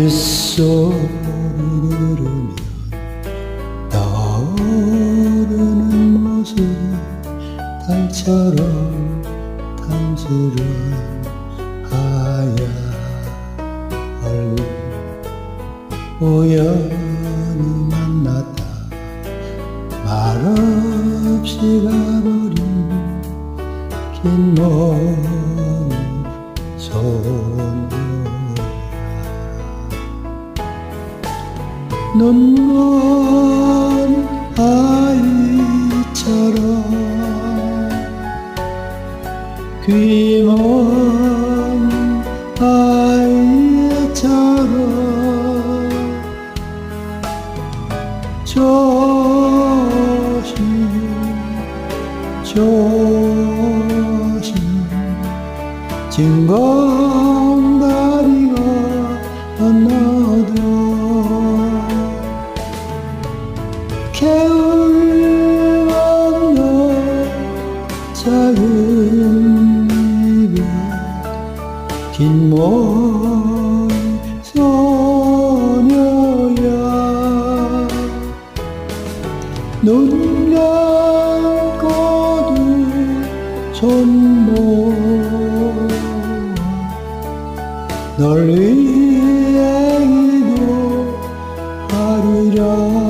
빗소리 들으면 떠오르는 모습 달처럼 탐스런 하얀 얼굴 우연히 만났다 말없이 가버린 긴 머리 눈먼 아이처럼 귀먼 아이처럼 조심 조심. 징검 긴 머리 소녀야. 눈 감고도 손 모아 널 위해 기도하리라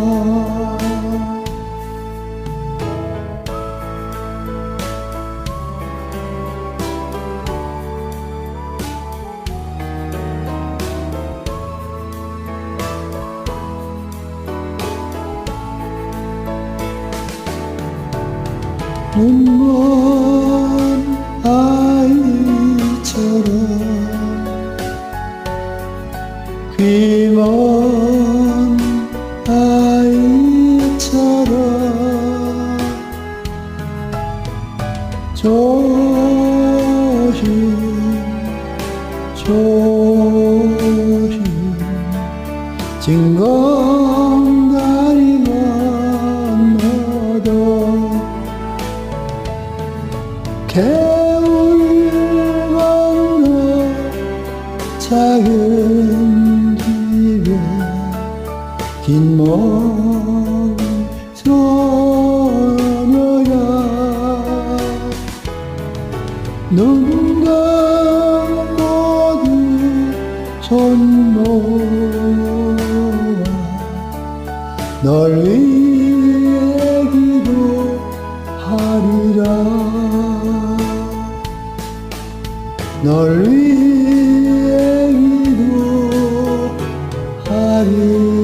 눈먼 아이처럼 귀먼 아이처럼 조심 조심 징검 겨울 건너 작은 집에 긴 머리 소녀야. 눈 감고도 손 모아. 널 위해 널 위해 위로하리.